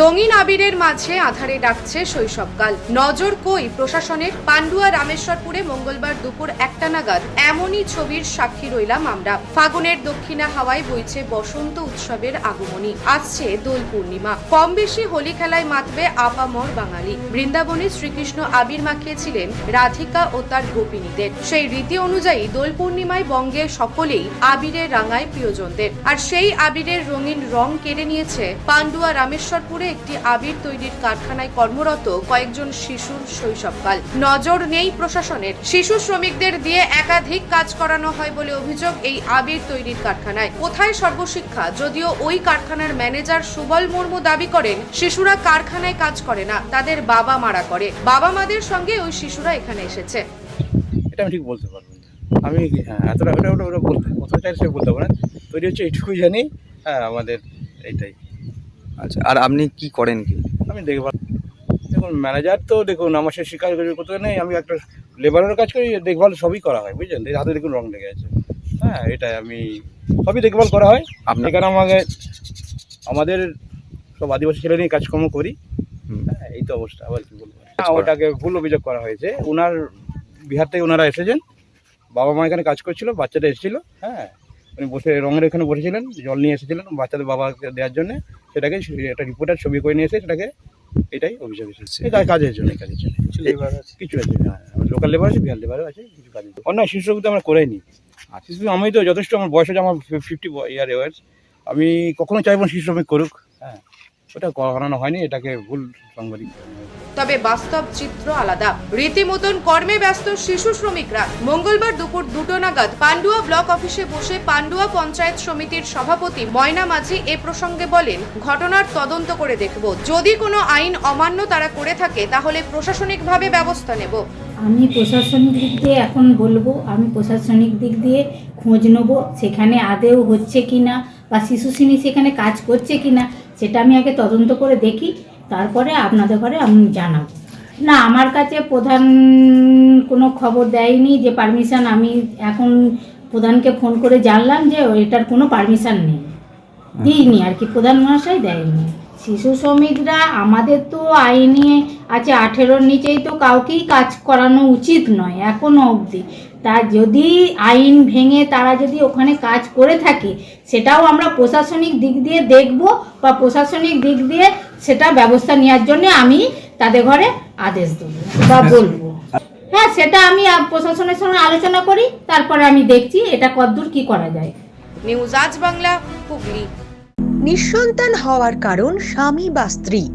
রঙিন আবিরের মাঝে আধারে ডাকছে শৈশবকাল। নজর কই প্রশাসনের? পান্ডুয়া রামেশ্বরপুরে মঙ্গলবার দুপুর একটা নাগাদ এমনই ছবির সাক্ষী রইলাম আমরা। ফাগুনের দক্ষিণা হাওয়ায় বইছে বসন্ত উৎসবের আগমনী। আসছে দোল পূর্ণিমা। কম বেশি হোলি খেলায় মাতবে আপামর বাঙালি। বৃন্দাবনে শ্রীকৃষ্ণ আবির মাখিয়েছিলেন রাধিকা ও তার গোপিনীদের। সেই রীতি অনুযায়ী দোল পূর্ণিমায় বঙ্গের সকলেই আবিরের রাঙায় প্রিয়জনদের। আর সেই আবিরের রঙিন রং কেড়ে নিয়েছে পান্ডুয়া রামেশ্বরপুরে একটি আবির তৈরির কারখানায় কর্মরত কয়েকজন শিশুর শৈশবকাল। নজর নেই প্রশাসনের। শিশু শ্রমিকদের দিয়ে একাধিক কাজ করানো হয় বলে অভিযোগ এই আবির তৈরির কারখানায়। কোথায় সর্বশিক্ষা? যদিও ওই কারখানার ম্যানেজার সুবল মুর্মু দাবি করেন, শিশুরা কারখানায় কাজ করে না, তাদের বাবা মারা করে। বাবা মাদের সঙ্গে ওই শিশুরা এখানে এসেছে। এটা আমি ঠিক বলতে পারব আমি হ্যাঁ এতটা ওটা ওটা ওটা বলতে কত চাই সে বলতে পারব না। তৈরি হচ্ছে এইটুকুই জানি হ্যাঁ আমাদের এইটাই আচ্ছা আর আপনি কি করেন কি? আমি দেখভাল দেখুন ম্যানেজার তো দেখুন আমার সে শিকার করতে নেই আমি একটা লেবারের কাজ করি দেখভাল সবই করা হয় বুঝলেন? এই হাতে দেখুন রং লেগে আছে। হ্যাঁ এটাই আমি সবই দেখভাল করা হয়। আপনি এখানে আমাকে আমাদের সব আদিবাসী ছেলে নিয়ে কাজকর্ম করি। হ্যাঁ এই তো অবস্থা আবার কি বলব? হ্যাঁ, ওটাকে ভুল অভিযোগ করা হয়েছে। ওনার বিহার থেকে ওনারা এসেছেন। বাবা মা এখানে কাজ করছিল বাচ্চাটা এসেছিল হ্যাঁ। উনি বসে রঙের এখানে বসেছিলেন জল নিয়ে এসেছিলেন বাচ্চাদের বাবাকে দেওয়ার জন্য। সেটাকে একটা রিপোর্টার ছবি করে নিয়ে এসে সেটাকে এটাই অভিযোগ এসেছে। এই কাজের জন্য। কাজের জন্য। কিছু আছে হ্যাঁ লোকাল লেবার আছে বিহার লেবারও আছে কিছু কাজ অন্য শিশু তো আমরা করেই নিই আর শিশু আমি তো যথেষ্ট আমার বয়স আছে আমার ফিফটি ইয়ার এওয়ার্স আমি কখনো চাইব না শিশু শ্রমিক করুক। হ্যাঁ। ওটা করানো হয়নি এটাকে ভুল সাংবাদিক তবে বাস্তব চিত্র আলাদা। রীতিমতন কর্মে ব্যস্ত শিশু শ্রমিকরা মঙ্গলবার দুপুর দুটো নাগাদ পান্ডুয়া ব্লক অফিসে বসে পান্ডুয়া পঞ্চায়েত সমিতির সভাপতি ময়না মাঝি এ প্রসঙ্গে বলেন ঘটনার তদন্ত করে দেখব। যদি কোনো আইন অমান্য তারা করে থাকে তাহলে প্রশাসনিকভাবে ব্যবস্থা নেব। আমি প্রশাসনিক দিক দিয়ে এখন বলব আমি প্রশাসনিক দিক দিয়ে খোঁজ নেব সেখানে আদেও হচ্ছে কি না বা শিশু শ্রেণি সেখানে কাজ করছে কি না সেটা আমি আগে তদন্ত করে দেখি তারপরে আপনাদের ঘরে আমি জানাব। না আমার কাছে প্রধান কোনো খবর দেয়নি যে পারমিশন আমি এখন প্রধানকে ফোন করে জানলাম যে এটার কোনো পারমিশন নেই। দিইনি আর কি প্রধান মহাশয় দেয়নি। শিশু শ্রমিকরা, আমাদের তো আইনে আছে, আঠেরোর নিচেই তো কাউকেই কাজ করানো উচিত নয়, এখনও অবধি। তা যদি আইন ভেঙে তারা যদি ওখানে কাজ করে থাকে, সেটাও আমরা প্রশাসনিক দিক দিয়ে দেখব বা প্রশাসনিক দিক দিয়ে সেটা ব্যবস্থা নেওয়ার জন্য আমি তাদের ঘরে আদেশ দেবো বা বলব। হ্যাঁ সেটা আমি প্রশাসনের সঙ্গে আলোচনা করি, তারপরে আমি দেখছি এটা কতদূর কি করা যায়। নিউজ আজ বাংলা, হুগলি। নিঃসন্তান হওয়ার কারণ স্বামী বা স্ত্রী।